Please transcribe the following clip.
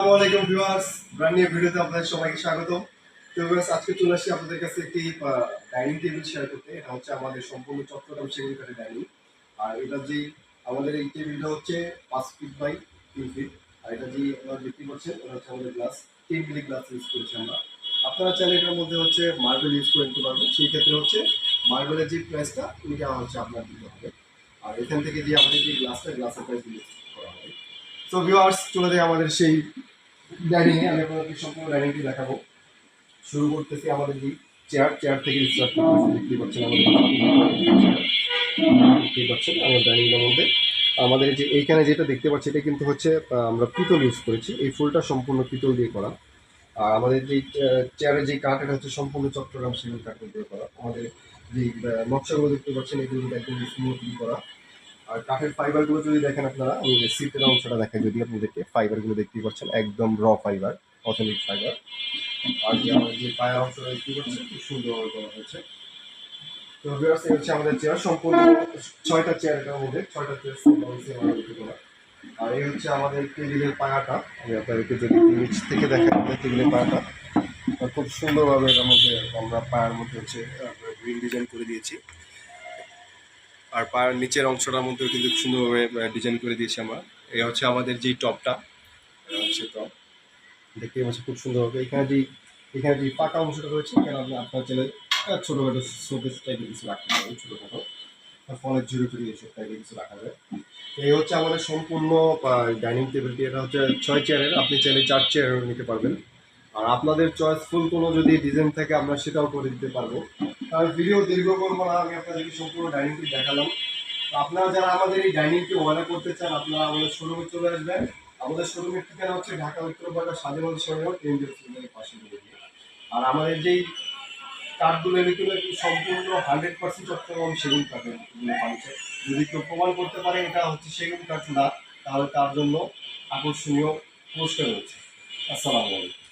আসসালামু আলাইকুম viewers brand new ভিডিওতে আপনাদের সবাইকে স্বাগত তো আজকে চলে আসছি আপনাদের কাছে একটি ডাইনিং টেবিল শেয়ার করতে। এটা হচ্ছে আমাদের সম্পূর্ণ চট্টগ্রাম সেগুন কাঠের ডাইনিং আর এটা যে আমাদের এই টেবিলটা হচ্ছে পাঁচ ফিট বাই তিন ফিট আর এটা যে আপনারা দেখতে পাচ্ছেন, এটা হচ্ছে আমাদের গ্লাস তিন মিলি গ্লাস ইউজ করছি আমরা। আপনারা চাইলে এটার মধ্যে হচ্ছে মার্বেল ইউজ করে নিতে পারবেন। সেই ক্ষেত্রে হচ্ছে মার্বেলের যে প্রাইসটা ওইটা হচ্ছে আপনার দিতে হবে। আর এখান থেকে যে আমাদের যে গ্লাসটা গ্লাসের প্রাইস দিয়ে করা হবে। তো ভিউয়ার্স, চলে যায় আমাদের সেই ডাইনিং এ আমি আপনাদের সম্পূর্ণ ডাইনিংটি দেখাবো। শুরু করতেছি আমাদের যে চেয়ার চেয়ার থেকে স্টার্ট করতেছি দেখতে পাচ্ছেন আমাদের দেখতে পাচ্ছেন আমার ডাইনিং এর মধ্যে। আমাদের যে এইখানে যেটা দেখতে পাচ্ছি, এটা কিন্তু হচ্ছে আমরা পিতল ইউজ করেছি। এই ফুলটা সম্পূর্ণ পিতল দিয়ে করা। আর আমাদের যে চেয়ারের যে কাঠ, এটা হচ্ছে সম্পূর্ণ চট্টগ্রাম সেগুন কাঠ দিয়ে করা। আমাদের যে নকশাগুলো দেখতে পাচ্ছেন, এগুলো একদম স্মুথলি করা। আর কাঠের ফাইবারগুলো যদি দেখেন আপনারা, আমি সিটের অংশটা দেখাই, যদি আপনাদেরকে ফাইবারগুলো দেখতেই পাচ্ছেন, একদম র ফাইবার অথেন্টিক ফাইবার আর যে আমাদের যে পায়ের অংশটা দেখতে পাচ্ছেন, খুব সুন্দরভাবে করা হয়েছে। তো ভিউয়ার্স এই হচ্ছে আমাদের চেয়ার সম্পূর্ণ ছয়টা চেয়ার এটার মধ্যে, ছয়টা চেয়ার করা আর এই হচ্ছে আমাদের টেবিলের পায়াটা। আমি আপনাদেরকে যদি নিচ থেকে দেখেন আমাদের টেবিলের পায়াটা। খুব সুন্দরভাবে এটার মধ্যে আমরা পায়ের মধ্যে হচ্ছে গ্রিন ডিজাইন করে দিয়েছি। আর পায়ের নিচের অংশটার মধ্যেও কিন্তু সুন্দরভাবে ডিজাইন করে দিয়েছি আমরা। এই হচ্ছে আমাদের যেই টপটা হচ্ছে টপ দেখতে পাচ্ছি খুব সুন্দরভাবে। এখানে যে এখানে যে পাকা অংশটা রয়েছে, এখানে আপনি আপনার ছেলে ছোটোখাটো শোকেস টাইপের কিছু রাখতে পারেন, ছোটোখাটো। ফলের ঝুড়ি টুড়ি এসব টাইপের কিছু রাখা যায় এই হচ্ছে আমাদের সম্পূর্ণ ডাইনিং টেবিলটি এটা হচ্ছে ছয় চেয়ারের আপনি চাইলে চার চেয়ারের নিতে পারবেন। আর আপনাদের চয়েসফুল কোনো যদি ডিজাইন থাকে, আমরা সেটাও করে দিতে পারব। আর ভিডিও দীর্ঘ করব না, আমি আপনাদেরকে সম্পূর্ণ ডাইনিংটি দেখালাম। আপনারা যারা আমাদের এই ডাইনিংটি অর্ডার করতে চান, আপনারা আমাদের শোরুমে চলে আসবেন। আমাদের শোরুমের ঠিকানা হচ্ছে ঢাকা উত্তর বাজার স্বাধীনতা সরকার কেন্দ্রীয় সিগন্যালের পাশে আর আমাদের যেই কাঠগুলো এগুলো সম্পূর্ণ হান্ড্রেড পার্সেন্ট চট্টগ্রাম সেগুন কাঠের পাচ্ছে। যদি কেউ প্রমাণ করতে পারে, এটা হচ্ছে সেগুন কাঠ না, তাহলে তার জন্য আকর্ষণীয় পুরস্কার রয়েছে। আসসালামু আলাইকুম।